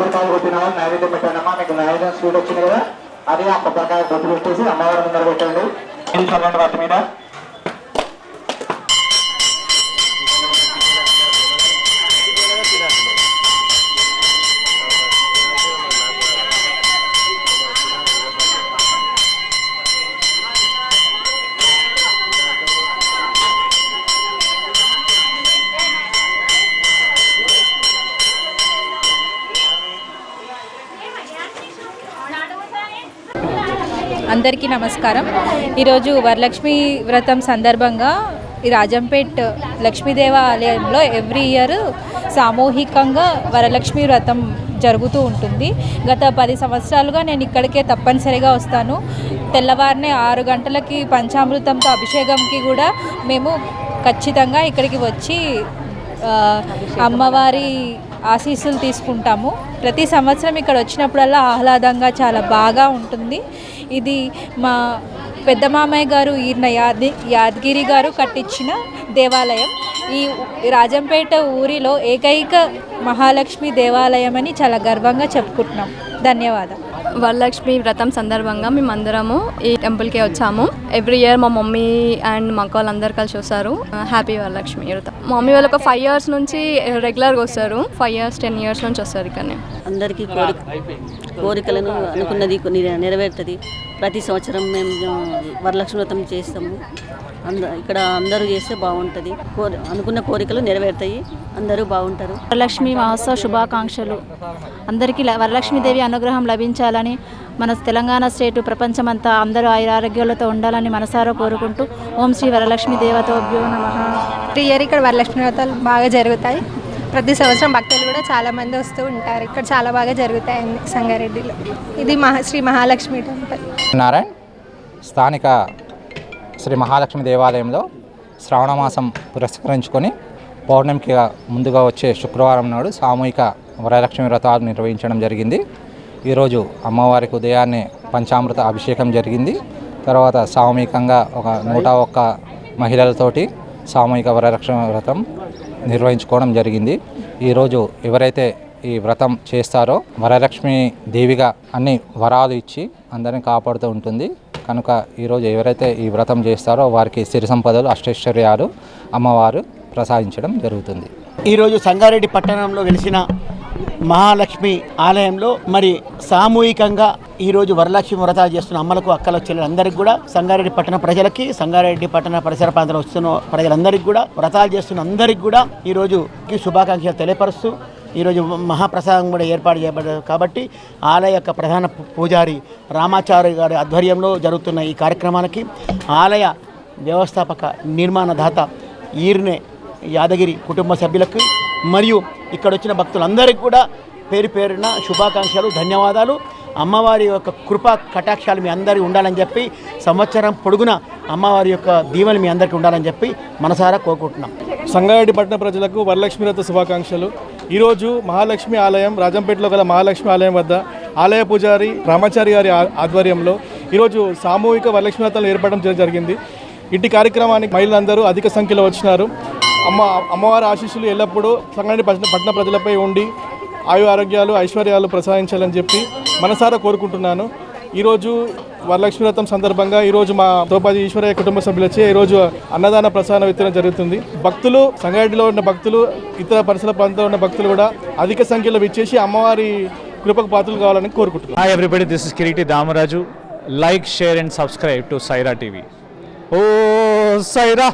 పెట్టిన వాళ్ళు నైవేద్యం పెట్టానమ్మా మీకు నైవేద్యం స్వీట్ వచ్చింది కదా అది ఆ కొబ్బరికాయ బొట్టు పెట్టేసి అమ్మవారి ముందర పెట్టండి. ఇది వాటి మీద? అందరికీ నమస్కారం. ఈరోజు వరలక్ష్మి వ్రతం సందర్భంగా ఈ రాజంపేట్ లక్ష్మీదేవ ఆలయంలో ఎవ్రీ ఇయర్ సామూహికంగా వరలక్ష్మి వ్రతం జరుగుతూ ఉంటుంది. గత పది సంవత్సరాలుగా నేను ఇక్కడికే తప్పనిసరిగా వస్తాను. తెల్లవారినే ఆరు గంటలకి పంచామృతంతో అభిషేకంకి కూడా మేము ఖచ్చితంగా ఇక్కడికి వచ్చి అమ్మవారి ఆశీస్సులు తీసుకుంటాము. ప్రతి సంవత్సరం ఇక్కడ వచ్చినప్పుడల్లా ఆహ్లాదంగా చాలా బాగా ఉంటుంది. ఇది మా పెద్ద మామయ్య గారు ఈయన యాది యాదగిరి గారు కట్టించిన దేవాలయం. ఈ రాజంపేట ఊరిలో ఏకైక మహాలక్ష్మి దేవాలయం అని చాలా గర్వంగా చెప్పుకుంటున్నాం. ధన్యవాదాలు. వరలక్ష్మి వ్రతం సందర్భంగా మేము అందరము ఈ టెంపుల్కి వచ్చాము. ఎవ్రీ ఇయర్ మా మమ్మీ అండ్ మా అక్క వాళ్ళందరూ కలిసి వస్తారు. హ్యాపీ వరలక్ష్మి వ్రతం. మమ్మీ వాళ్ళు ఒక ఫైవ్ ఇయర్స్ నుంచి రెగ్యులర్గా వస్తారు. ఫైవ్ ఇయర్స్ టెన్ ఇయర్స్ నుంచి వస్తారు ఇక్కడనే. అందరికీ కోరిక కోరికలను అనుకున్నది కొన్ని నెరవేరుతుంది. ప్రతి సంవత్సరం మేము వరలక్ష్మి వ్రతం చేస్తాము. అంద ఇక్కడ అందరూ చేస్తే బాగుంటుంది. కోరి అనుకున్న కోరికలు నెరవేరుతాయి. అందరూ బాగుంటారు. వరలక్ష్మి మహోత్సవ శుభాకాంక్షలు. అందరికీ ల- వరలక్ష్మీదేవి అనుగ్రహం లభించాలని మన తెలంగాణ స్టేటు ప్రపంచమంతా అందరూ ఆరోగ్యాలతో ఉండాలని మనసారా కోరుకుంటూ ఓం శ్రీ వరలక్ష్మి దేవతోభ్యో నమః. ప్రతి ఇయర్ ఇక్కడ వరలక్ష్మి వ్రతాలు బాగా జరుగుతాయి. ప్రతి సంవత్సరం భక్తులు కూడా చాలా మంది వస్తూ ఉంటారు. ఇక్కడ చాలా బాగా జరుగుతాయి అన్ని సంగారెడ్డిలో. ఇది మహా శ్రీ మహాలక్ష్మి టెంపుల్. నారాయణ్ స్థానిక శ్రీ మహాలక్ష్మి దేవాలయంలో శ్రావణ మాసం పురస్కరించుకొని పౌర్ణమికి ముందుగా వచ్చే శుక్రవారం నాడు సామూహిక వరలక్ష్మి వ్రతాలు నిర్వహించడం జరిగింది. ఈరోజు అమ్మవారికి ఉదయాన్నే పంచామృత అభిషేకం జరిగింది. తర్వాత సామూహికంగా ఒక నూట ఒక్క మహిళలతోటి సామూహిక వరలక్ష్మి వ్రతం నిర్వహించుకోవడం జరిగింది. ఈరోజు ఎవరైతే ఈ వ్రతం చేస్తారో వరలక్ష్మి దేవిగా అన్ని వరాలు ఇచ్చి అందరిని కాపాడుతూ ఉంటుంది. కనుక ఈరోజు ఎవరైతే ఈ వ్రతం చేస్తారో వారికి సిరి సంపదలు అష్టైశ్వర్యాలు అమ్మవారు ప్రసాదించడం జరుగుతుంది. ఈరోజు సంగారెడ్డి పట్టణంలో వెలిసిన మహాలక్ష్మి ఆలయంలో మరి సామూహికంగా ఈరోజు వరలక్ష్మి వ్రతాలు చేస్తున్న అమ్మలకు అక్కల చెల్లెలందరికీ కూడా సంగారెడ్డి పట్టణ ప్రజలకి సంగారెడ్డి పట్టణ పరిసర ప్రాంతంలో వస్తున్న ప్రజలందరికీ కూడా వ్రతాలు చేస్తున్న అందరికీ కూడా ఈరోజు శుభాకాంక్షలు తెలియపరుస్తూ ఈరోజు మహాప్రసాదం కూడా ఏర్పాటు చేయబడ్డారు కాబట్టి ఆలయ యొక్క ప్రధాన పూజారి రామాచార్య గారి ఆధ్వర్యంలో జరుగుతున్న ఈ కార్యక్రమానికి ఆలయ వ్యవస్థాపక నిర్మాణదాత ఈర్నే యాదగిరి కుటుంబ సభ్యులకు మరియు ఇక్కడ వచ్చిన భక్తులందరికీ కూడా పేరు పేరున శుభాకాంక్షలు ధన్యవాదాలు. అమ్మవారి యొక్క కృపా కటాక్షాలు మీ అందరికీ ఉండాలని చెప్పి సంవత్సరం పొడుగున అమ్మవారి యొక్క దీవెనలు మీ అందరికీ ఉండాలని చెప్పి మనసారా కోరుకుంటున్నాం. సంగారెడ్డి పట్టణ ప్రజలకు వరలక్ష్మి వ్రత శుభాకాంక్షలు. ఈరోజు మహాలక్ష్మి ఆలయం రాజంపేటలో గల మహాలక్ష్మి ఆలయం వద్ద ఆలయ పూజారి రామాచారి గారి ఆ- ఆధ్వర్యంలో ఈరోజు సామూహిక వరలక్ష్మి వ్రతాలు ఏర్పడడం జరిగింది. ఇంటి కార్యక్రమానికి మహిళలందరూ అధిక సంఖ్యలో వచ్చినారు. అమ్మ అమ్మవారి ఆశీస్సులు ఎల్లప్పుడూ సంగారెడ్డి పట్టణ పట్టణ ప్రజలపై ఉండి ఆయు ఆరోగ్యాలు ఐశ్వర్యాలు ప్రసాదించాలని చెప్పి మనసారా కోరుకుంటున్నాను. ఈరోజు వరలక్ష్మి వ్రతం సందర్భంగా ఈరోజు మా తోపాజీ ఈశ్వరయ్య కుటుంబ సభ్యులచే ఈరోజు అన్నదాన ప్రసాదం విత్తనం జరుగుతుంది. భక్తులు సంగారెడ్డిలో ఉన్న భక్తులు ఇతర పరిసర ప్రాంతంలో ఉన్న భక్తులు కూడా అధిక సంఖ్యలో విచ్చేసి అమ్మవారి కృపకు పాత్రలు కావాలని కోరుకుంటున్నాను. Hi everybody, this Kireeti Damaraju like share and subscribe to Saira TV oh Sye Raa